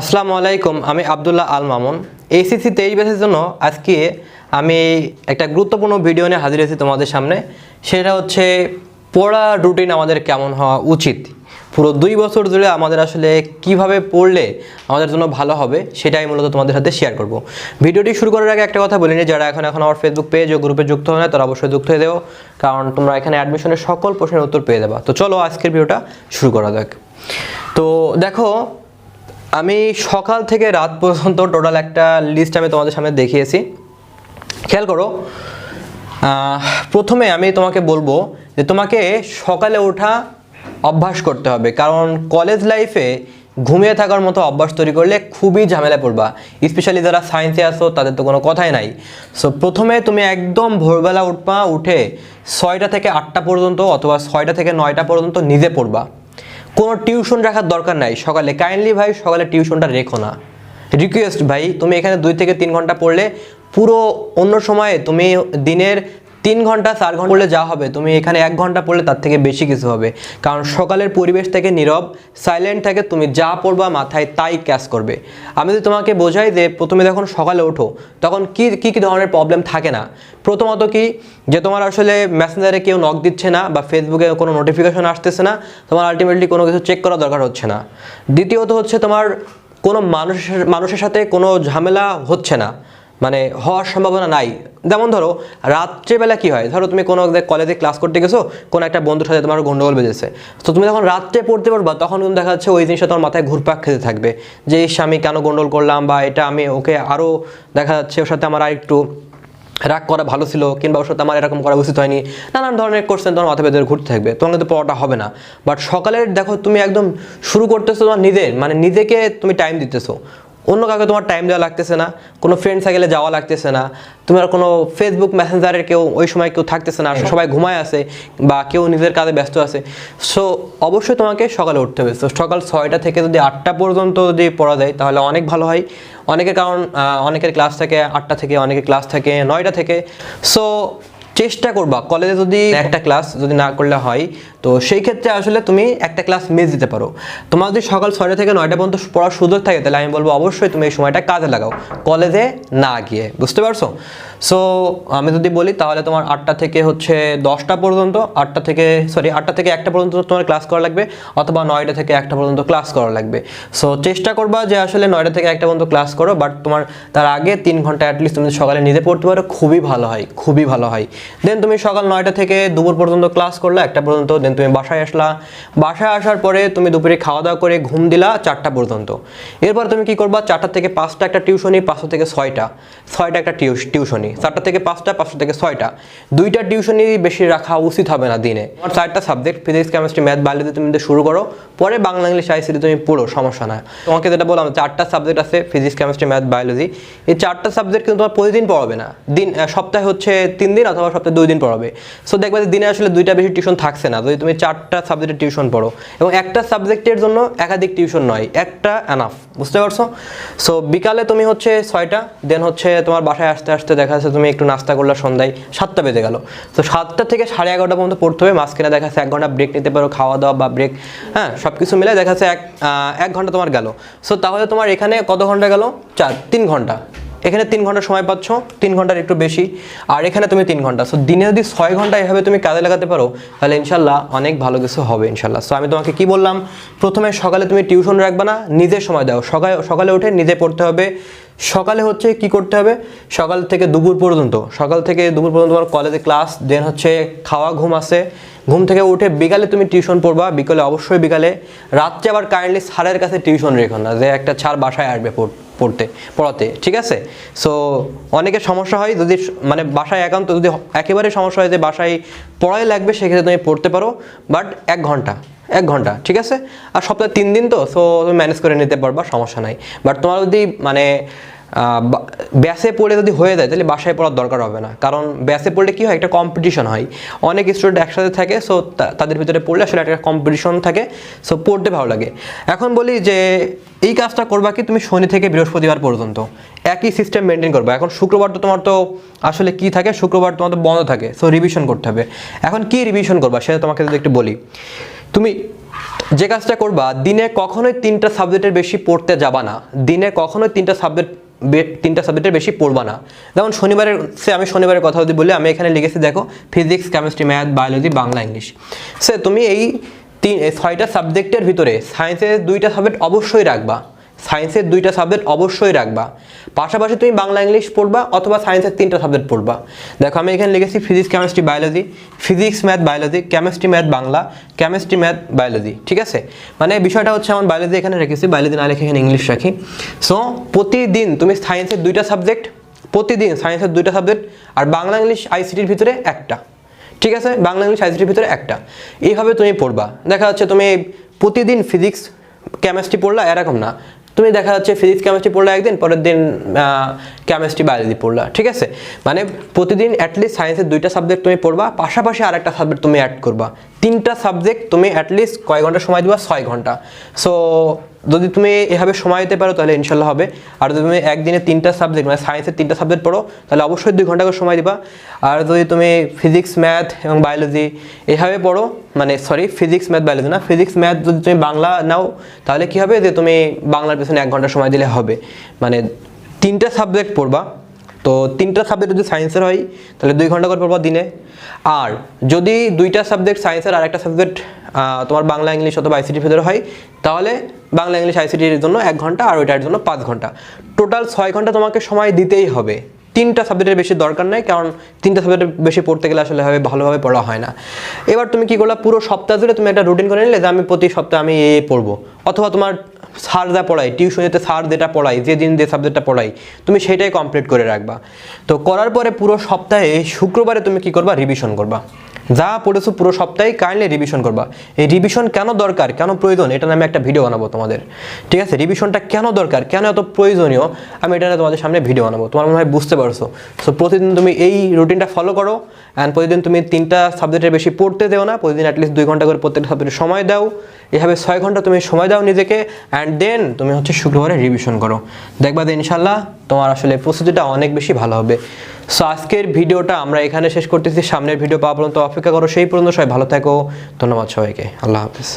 আসসালামু আলাইকুম, আমি আবদুল্লাহ আল মামুন। এইসিসি তেইশ ব্যাচের জন্য আজকে আমি একটা গুরুত্বপূর্ণ ভিডিও নিয়ে হাজির হয়েছি তোমাদের সামনে। সেটা হচ্ছে পড়া রুটিন আমাদের কেমন হওয়া উচিত। পুরো দুই বছর ধরে আমাদের আসলে কীভাবে পড়লে আমাদের জন্য ভালো হবে, সেটাই মূলত তোমাদের সাথে শেয়ার করব। ভিডিওটি শুরু করার আগে একটা কথা বলিনি যারা এখন এখন আমার ফেসবুক পেজ ও গ্রুপে যুক্ত হয় না তারা অবশ্যই যুক্ত হয়ে দেবো কারণ তোমরা এখানে অ্যাডমিশনের সকল প্রশ্নের উত্তর পেয়ে দেবা তো চলো আজকের ভিডিওটা শুরু করা যাক। তো দেখো আমি সকাল থেকে রাত পর্যন্ত টোটাল একটা লিস্ট আমি তোমাদের সামনে দেখিয়েছি। খেয়াল করো প্রথমে আমি তোমাকে বলব যে তোমাকে সকালে ওঠা অভ্যাস করতে হবে, কারণ কলেজ লাইফে ঘুমিয়ে থাকার মতো অভ্যাস তৈরি করলে খুবই ঝামেলা পড়বা। স্পেশালি যারা সায়েন্সে আসো তাদের তো কোনো কথাই নাই। সো প্রথমে তুমি একদম ভোরবেলা উঠবা, উঠে ছয়টা থেকে আটটা পর্যন্ত অথবা ছয়টা থেকে নয়টা পর্যন্ত নিজে পড়বা। কোনো টিউশন রাখার দরকার নাই। সকালে কাইন্ডলি ভাই, সকালে টিউশনটা রেখো না। রিকোয়েস্ট ভাই, তুমি এখানে দুই থেকে তিন ঘণ্টা পড়লে পুরো অন্য সময়ে তুমি দিনের তিন ঘণ্টা, চার ঘণ্টা পড়লে যা হবে, তুমি এখানে এক ঘণ্টা পড়লে তার থেকে বেশি কিছু হবে। কারণ সকালের পরিবেশ থেকে নীরব সাইলেন্ট থাকে, তুমি যা পড়বা মাথায় তাই ক্যাচ করবে। আমি যদি তোমাকে বোঝাই যে প্রথমে যখন সকালে ওঠো, তখন কি, কী কী ধরনের প্রবলেম থাকে না? প্রথমত কি, যে তোমার আসলে মেসেঞ্জারে কেউ নক দিচ্ছে না বা ফেসবুকে কোনো নোটিফিকেশন আসতেছে না, তোমার আলটিমেটলি কোনো কিছু চেক করা দরকার হচ্ছে না। দ্বিতীয়ত হচ্ছে তোমার কোনো মানুষের মানুষের সাথে কোনো ঝামেলা হচ্ছে না। মানে হওয়ার সম্ভাবনা নাই। যেমন ধরো, রাত্রেবেলা কি হয়? ধরো তুমি কোনো কলেজে ক্লাস করতে গেছো, কোনো একটা বন্ধুর সাথে তোমার গন্ডগোল বেজেছে। তো তুমি যখন রাত্রে পড়তে পারবা তখন কিন্তু দেখা যাচ্ছে ওই জিনিসটা তোমার মাথায় ঘুরপাক খেতে থাকবে। যে, ইস, আমি কেন গন্ডগোল করলাম? বা, এটা আমি ওকে আরও দেখা যাচ্ছে ওর সাথে আমার আর একটু রাগ করা ভালো ছিল, কিংবা ওর সাথে আমার এরকম করা উচিত হয়নি। নানান ধরনের কোশ্চেন তোমার মাথা ভেতরে ঘুরতে থাকবে। তোমার কিন্তু পড়াটা হবে না। বাট সকালের, দেখো, তুমি একদম শুরু করতেছো তোমার নিজের মানে নিজেকে তুমি টাইম দিতেছো। অন্য কাউকে তোমার টাইম দেওয়া লাগতেছে না, কোনো ফ্রেন্ড সাইকেলে যাওয়া লাগতেছে না, তোমার কোনো ফেসবুক মেসেঞ্জারের কেউ ওই সময় কেউ থাকতেছে না, সবাই ঘুমায় আছে বা কেউ নিজের কাজে ব্যস্ত আছে। সো অবশ্যই তোমাকে সকালে উঠতে হবে। তো সকাল ছয়টা থেকে যদি আটটা পর্যন্ত যদি পড়া যায়, তাহলে অনেক ভালো হয়। অনেকের কারণ অনেকের ক্লাস থাকে আটটা থেকে, অনেকের ক্লাস থাকে নয়টা থেকে। সো চেষ্টা করবা। কলেজে যদি একটা ক্লাস যদি না করলে হয়, তো সেই ক্ষেত্রে আসলে তুমি একটা ক্লাস মিস দিতে পারো। তোমার যদি সকাল ছয়টা থেকে নয়টা পর্যন্ত পড়ার সুযোগ থাকে, তাহলে আমি বলব অবশ্যই তুমি এই সময়টা কাজে লাগাও কলেজে না গিয়ে। বুঝতে পারছ? সো আমি যদি বলি, তাহলে তোমার আটটা থেকে হচ্ছে দশটা পর্যন্ত, আটটা থেকে সরি আটটা থেকে একটা পর্যন্ত তোমার ক্লাস করা লাগবে, অথবা নয়টা থেকে একটা পর্যন্ত ক্লাস করা লাগবে। সো চেষ্টা করবা যে আসলে নয়টা থেকে একটা পর্যন্ত ক্লাস করো বাট তোমার তার আগে তিন ঘণ্টা অ্যাটলিস্ট তুমি সকালে নিজে পড়তে পারো, খুবই ভালো হয়, খুবই ভালো হয়। দেন তুমি সকাল নয়টা থেকে দুপুর পর্যন্ত ক্লাস করলা, একটা পর্যন্ত দেন তুমি বাসায় আসলা। বাসায় আসার পরে তুমি দুপুরে খাওয়া দাওয়া করে ঘুম দিলা চারটা পর্যন্ত। এরপর তুমি কি করবা, চারটা থেকে পাঁচটা একটা টিউশনি, পাঁচটা থেকে ছয়টা। ছয়টা একটা টিউশ, টিউশনি। চারটা থেকে পাঁচটা পাঁচটা থেকে ছয়টা। দুইটা টিউশনি বেশি রাখা উচিত হবে না দিনে। আমার চারটা subject physics chemistry math biology তুমি শুরু করো, পরে বাংলা, ইংলিশ আইসিটি তুমি পড়ো, সমস্যা না তোমাকে যেটা বললাম, চারটা সাবজেক্ট আছে ফিজিক্স কেমিস্ট্রি ম্যাথ বায়োলজি এই চারটা সাবজেক্ট কিন্তু তোমার প্রতিদিন পড়াবে না। দিন সপ্তাহে হচ্ছে তিন দিন অথবা সপ্তাহে দুই দিন পড়াবে। সো দেখবে দিনে আসলে দুইটা বেশি টিউশন থাকছে না। যদি তুমি চারটা সাবজেক্টের টিউশন পড়ো এবং একটা সাবজেক্টের জন্য একাধিক টিউশন নয়, একটা এনাফ বুঝতে পারছ? সো বিকালে তুমি হচ্ছে ছয়টা দেন হচ্ছে তোমার বাসায় আসতে আসতে দেখা যাচ্ছে তুমি একটু নাস্তা করলে সন্ধ্যায় সাতটা বেজে গেল। তো সাতটা থেকে সাড়ে এগারোটা পর্যন্ত পড়তে হবে। মাঝখানে দেখা যাচ্ছে এক ঘণ্টা ব্রেক নিতে পারো খাওয়া দাওয়া বা ব্রেক হ্যাঁ সব কিছু মিলে দেখা যাচ্ছে এক এক ঘণ্টা তোমার গেল। সো তাহলে তোমার এখানে কত ঘণ্টা গেল? চার, তিন ঘণ্টা। এখানে তিন ঘণ্টা সময় পাচ্ছ, তিন ঘণ্টার একটু বেশি, আর এখানে তুমি তিন ঘণ্টা। সো দিনে যদি ছয় ঘণ্টা এভাবে তুমি কাজে লাগাতে পারো, তাহলে ইনশাল্লাহ অনেক ভালো কিছু হবে ইনশাল্লাহ। সো আমি তোমাকে কি বললাম? প্রথমে সকালে তুমি টিউশন রাখবে না নিজের সময় দাও। সকালে সকালে উঠে নিজে পড়তে হবে। সকালে হচ্ছে কি করতে হবে? সকাল থেকে দুপুর পর্যন্ত, সকাল থেকে দুপুর পর্যন্ত তোমার কলেজে ক্লাস দেন হচ্ছে খাওয়া, ঘুম আছে। ঘুম থেকে উঠে বিকালে তুমি টিউশন পড়বা, বিকালে অবশ্যই বিকালে। রাত্রে আবার কাইন্ডলি স্যারের কাছে টিউশন রেখো না, যে একটা ছাড় বাসায় আসবে পড়- পড়তে, পড়াতে, ঠিক আছে? সো অনেকের সমস্যা হয় যদি মানে বাসায় একান্ত যদি একেবারে সমস্যা হয় যে বাসায় পড়াই লাগবে, সেক্ষেত্রে তুমি পড়তে পারো বাট এক ঘণ্টা এক ঘণ্টা, ঠিক আছে? আর সপ্তাহে তিন দিন তো সো তুমি ম্যানেজ করে নিতে পারবা, সমস্যা নাই। বাট তোমার যদি মানে ব্যাসে পড়ে যদি হয়ে যায়, তাহলে বাসায় পড়ার দরকার হবে না। কারণ ব্যাসে পড়লে কী হয়, একটা কম্পিটিশন হয়। অনেক স্টুডেন্ট একসাথে থাকে সো তাদের ভিতরে পড়লে আসলে একটা কম্পিটিশন থাকে সো পড়তে ভালো লাগে। এখন বলি যে, এই কাজটা করবা কি, তুমি শনি থেকে বৃহস্পতিবার পর্যন্ত। একই সিস্টেম মেনটেন করবা। এখন শুক্রবার তো তোমার তো আসলে কি থাকে, শুক্রবার তোমার তো বন্ধ থাকে সো রিভিশন করতে হবে। এখন কি রিভিশন করবা, সেটা তোমাকে যদি একটু বলি। তুমি যে কাজটা করবা, দিনে কখনোই তিনটা সাবজেক্টের বেশি পড়তে যাবা না। দিনে কখনোই তিনটা সাবজেক্ট তিনটা সাবজেক্টের বেশি পড়বা না। যেমন শনিবারের সে আমি শনিবারের কথা যদি বলি, আমি এখানে লিখেছি, দেখো physics chemistry math biology Bangla English সে তুমি এই তিন ছয়টা সাবজেক্টের ভিতরে সায়েন্সের দুইটা সাবজেক্ট অবশ্যই রাখবা। সায়েন্সের দুইটা সাবজেক্ট অবশ্যই রাখবা। পাশাপাশি তুমি বাংলা, ইংলিশ পড়বা অথবা সায়েন্সের তিনটা সাবজেক্ট পড়বা। দেখো, আমি এখানে লিখেছি physics chemistry biology physics math biology chemistry math Bangla. Chemistry math biology ঠিক আছে? মানে বিষয়টা হচ্ছে আমার বায়োলজি এখানে রেখেছি বায়োলজি না লিখে এখানে ইংলিশ রাখি। সো প্রতিদিন তুমি সায়েন্সের দুইটা সাবজেক্ট প্রতিদিন সায়েন্সের দুইটা সাবজেক্ট আর বাংলা, ইংলিশ আইসিটির ভিতরে একটা। ঠিক আছে? বাংলা, ইংলিশ আইসিটির ভিতরে একটা। এইভাবে তুমি পড়বা। দেখা যাচ্ছে তুমি প্রতিদিন ফিজিক্স কেমিস্ট্রি পড়লা, এরকম না। তুমি দেখা যাচ্ছে ফিজিক্স কেমিস্ট্রি পড়লে একদিন, পরের দিন কেমিস্ট্রি বায়োলজি পড়লা, ঠিক আছে? মানে প্রতিদিন অ্যাটলিস্ট সায়েন্সের দুইটা সাবজেক্ট তুমি পড়বা, পাশাপাশি আর একটা সাবজেক্ট তুমি অ্যাড করবা। তিনটা সাবজেক্ট তুমি অ্যাটলিস্ট কয় ঘণ্টা সময় দিবা? ছয় ঘণ্টা। সো যদি তুমি এভাবে সময় দিতে পারো, তাহলে ইনশাল্লাহ হবে। আর যদি তুমি একদিনে তিনটা সাবজেক্ট মানে সায়েন্সের তিনটা সাবজেক্ট পড়ো, তাহলে অবশ্যই দুই ঘণ্টা করে সময় দিবা। আর যদি তুমি ফিজিক্স ম্যাথ এবং বায়োলজি এভাবে পড়ো মানে সরি ফিজিক্স ম্যাথ বায়োলজি না ফিজিক্স ম্যাথ যদি তুমি বাংলা নাও, তাহলে কি হবে যে তুমি বাংলার পেছনে এক ঘণ্টা সময় দিলে হবে। মানে তিনটা সাবজেক্ট পড়বা, তো তিনটা সাবজেক্ট যদি সায়েন্সের হয়, তাহলে দুই ঘণ্টা করে পড়বা দিনে। আর যদি দুইটা সাবজেক্ট সায়েন্সের আর একটা সাবজেক্ট তোমার বাংলা, ইংলিশ অথবা আইসিটির ভিতরে হয়, তাহলে বাংলা ইংলিশ আইসিটির জন্য এক ঘণ্টা আর ওইটার জন্য পাঁচ ঘণ্টা। টোটাল ছয় ঘণ্টা তোমাকে সময় দিতেই হবে। তিনটা সাবজেক্টের বেশি দরকার নাই, কারণ তিনটা সাবজেক্টের বেশি পড়তে গেলে আসলে হবে ভালোভাবে পড়া হয় না। এবার তুমি কি করলা, পুরো সপ্তাহ জুড়ে তুমি একটা রুটিন করে নিলে যে আমি প্রতি সপ্তাহে আমি এ পড়ব। অথবা তোমার স্যার যা পড়াই টিউশনিতে স্যার যেটা পড়াই যে দিন যে সাবজেক্টটা পড়াই তুমি সেটাই কমপ্লিট করে রাখবা। তো করার পরে পুরো সপ্তাহে শুক্রবারে তুমি কি করবা রিভিশন করবা। যা পড়েছো পুরো সপ্তাহে কাইন্ডলি রিভিশন করবা? এই রিভিশন কেন দরকার? কেন প্রয়োজন? এটা আমি একটা ভিডিও বানাবো তোমাদের। ঠিক আছে? রিভিশনটা কেন দরকার? কেন এত প্রয়োজনীয়? আমি এটা তোমাদের সামনে ভিডিও বানাবো। তোমার মনে হয় বুঝতে পারছ? সো প্রতিদিন তুমি এই রুটিনটা ফলো করো অ্যান্ড প্রতিদিন তুমি তিনটা সাবজেক্টের বেশি পড়তে দেও না। প্রতিদিন অ্যাটলিস্ট দুই ঘণ্টা করে প্রত্যেকটা সাবজেক্টে সময় দাও। এভাবে ছয় ঘণ্টা তুমি সময় দাও নিজেকে অ্যান্ড দেন তুমি হচ্ছে শুক্রবারে রিভিশন করো। দেখবা যে ইনশাল্লাহ তোমার আসলে প্রস্তুতিটা অনেক বেশি ভালো হবে। সো আজকের ভিডিওটা আমরা এখানে শেষ করতেছি। সামনের ভিডিও পাওয়া পর্যন্ত অপেক্ষা করো। সেই পর্যন্ত সবাই ভালো থাকো। ধন্যবাদ সবাইকে। আল্লাহ হাফিজ।